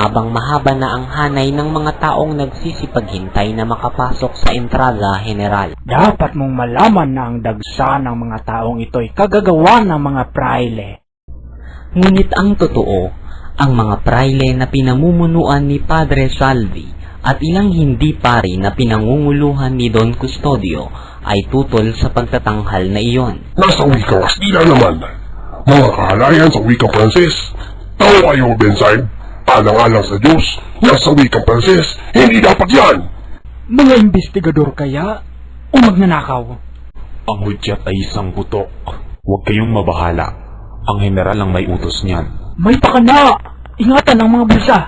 Mahabang mahaba na ang hanay ng mga taong nagsisipaghintay na makapasok sa Entrada General. Dapat mong malaman na ang dagsa ng mga taong ito'y kagagawa ng mga praile. Ngunit ang totoo, ang mga praile na pinamumunuan ni Padre Salvi at ilang hindi pari na pinangunguluhan ni Don Custodio ay tutol sa pagtatanghal na iyon. Nasa wikang Kastila naman. Mga kahalayan sa wikang Pranses. Tao kayo, Bensign. Alang-alang sa Diyos. Nasa wikang Pranses. Hindi dapat yan. Mga investigador kaya o magnanakaw? Ang hudyat ay isang putok. Huwag kayong mabahala. Ang general ang may utos niyan. May pakana! Ingatan ang mga bulsa!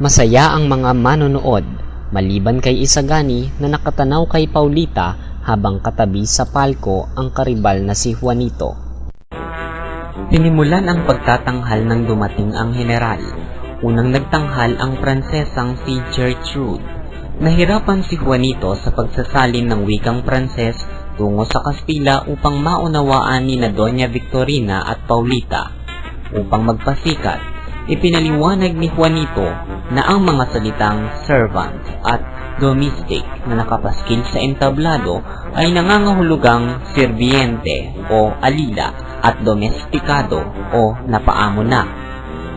Masaya ang mga manonood, maliban kay Isagani na nakatanaw kay Paulita habang katabi sa palko ang karibal na si Juanito. Tinimulan ang pagtatanghal ng dumating ang general. Unang nagtanghal ang Pransesang si Gertrude. Nahirapan si Juanito sa pagsasalin ng wikang Pranses tungo sa Kastila upang maunawaan ni na Doña Victorina at Paulita. Upang magpasikat, ipinaliwanag ni Juanito na ang mga salitang servant at domestic na nakapaskil sa entablado ay nangangahulugang sirviente o alila at domestikado o napaamo na.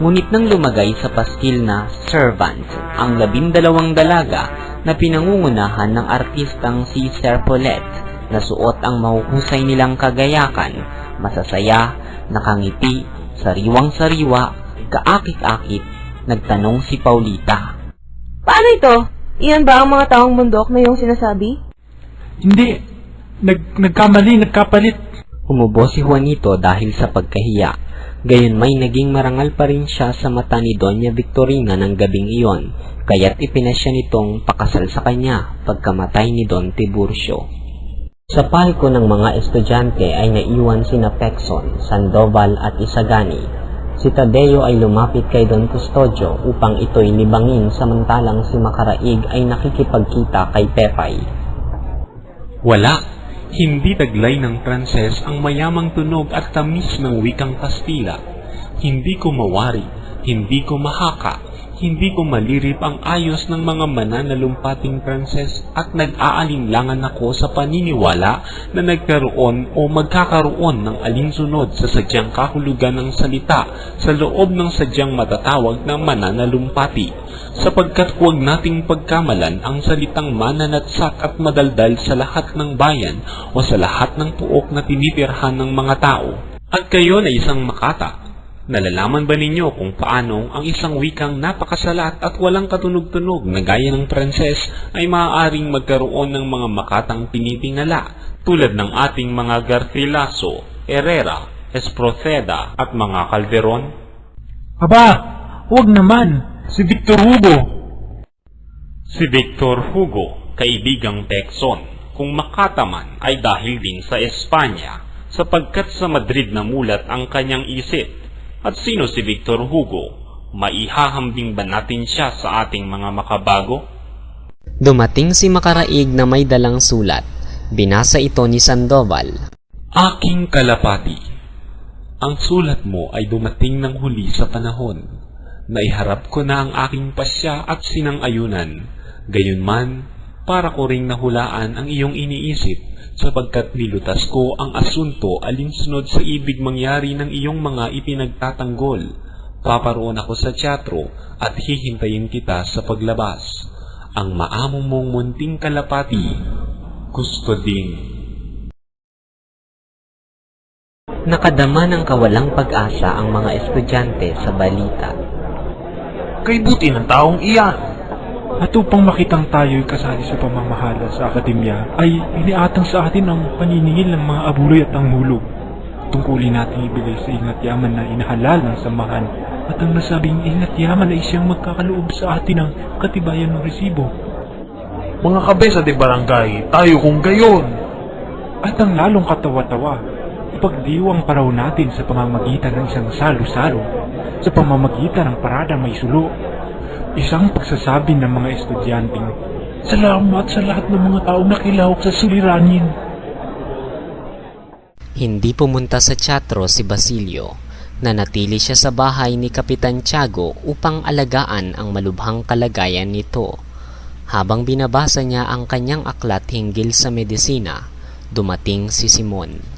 Ngunit nang lumagay sa paskil na servant ang labindalawang dalaga na pinangungunahan ng artistang si Sir Paulette na suot ang mahuhusay nilang kagayakan, masasaya, nakangiti, sariwang-sariwa, kaakit-akit, nagtanong si Paulita. Paano ito? Iyan ba ang mga taong bundok na iyong sinasabi? Hindi. Nag, nagkamali, nagkapalit. Umubo si Juanito dahil sa pagkahiya. Gayon may naging marangal pa rin siya sa mata ni Doña Victorina ng gabing iyon, kaya't ipinasya nitong pakasal sa kanya pagkamatay ni Don Tiburcio. Sa palko ng mga estudyante ay naiwan sina Pexon, Sandoval at Isagani. Si Tadeo ay lumapit kay Don Custodio upang ito'y libangin samantalang si Makaraig ay nakikipagkita kay Pepay. Wala. Hindi taglay ng Pranses ang mayamang tunog at tamis ng wikang Kastila. Hindi ko mawari, hindi ko mahaka, hindi ko malirip ang ayos ng mga mananalumpating Pranses at nag-aalinlangan ako sa paniniwala na nagkaroon o magkakaroon ng alinsunod sa sadyang kahulugan ng salita sa loob ng sadyang matatawag na mananalumpati sapagkat huwag nating pagkamalan ang salitang mananatsak at madaldal sa lahat ng bayan o sa lahat ng puok na tinitirhan ng mga tao. At kayo na isang makata. Nalalaman ba ninyo kung paano ang isang wikang napakasalat at walang katunog-tunog na gaya ng Pranses ay maaaring magkaroon ng mga makatang pinitingala tulad ng ating mga Garcilaso, Herrera, Esproceda at mga Calderon? Aba, huwag naman. Si Victor Hugo. Si Victor Hugo, kaibigang Texon, kung makataman ay dahil din sa Espanya, sapagkat sa Madrid namulat ang kanyang isip. At sino si Victor Hugo? Maihahambing ba natin siya sa ating mga makabago? Dumating si Makaraig na may dalang sulat. Binasa ito ni Sandoval. Aking kalapati, ang sulat mo ay dumating ng huli sa panahon. Naiharap ko na ang aking pasya at sinang-ayunan. Gayunman, para ko ring nahulaan ang iyong iniisip sapagkat nilutas ko ang asunto alinsunod sa ibig mangyari ng iyong mga ipinagtatanggol. Paparoon ako sa teatro at hihintayin kita sa paglabas. Ang maamo mong munting kalapati, gusto ding Nakadama ng kawalang pag-asa ang mga estudyante sa balita. Kay buti ng taong iyan. At upang makitang tayo'y kasali sa pamamahala sa akademya, ay iniatang sa atin ang paniningil ng mga abuloy at ang hulog. Tungkulin natin ibigay sa ingat yaman na inahalal ng samahan at ang nasabing ingat yaman ay siyang magkakaloob sa atin ng katibayan ng resibo. Mga kabesa de barangay, tayo kung gayon. At ang lalong katawa-tawa, ipagdiwang paraw natin sa pamamagitan ng isang salo-salo, sa pamamagitan ng paradang may sulo, isang pagsasabi ng mga estudyanteng, Salamat sa lahat ng mga taong nakilahok sa suliranin. Hindi pumunta sa teatro si Basilio. Nanatili siya sa bahay ni Kapitan Tiago upang alagaan ang malubhang kalagayan nito. Habang binabasa niya ang kanyang aklat hinggil sa medisina, dumating si Simon.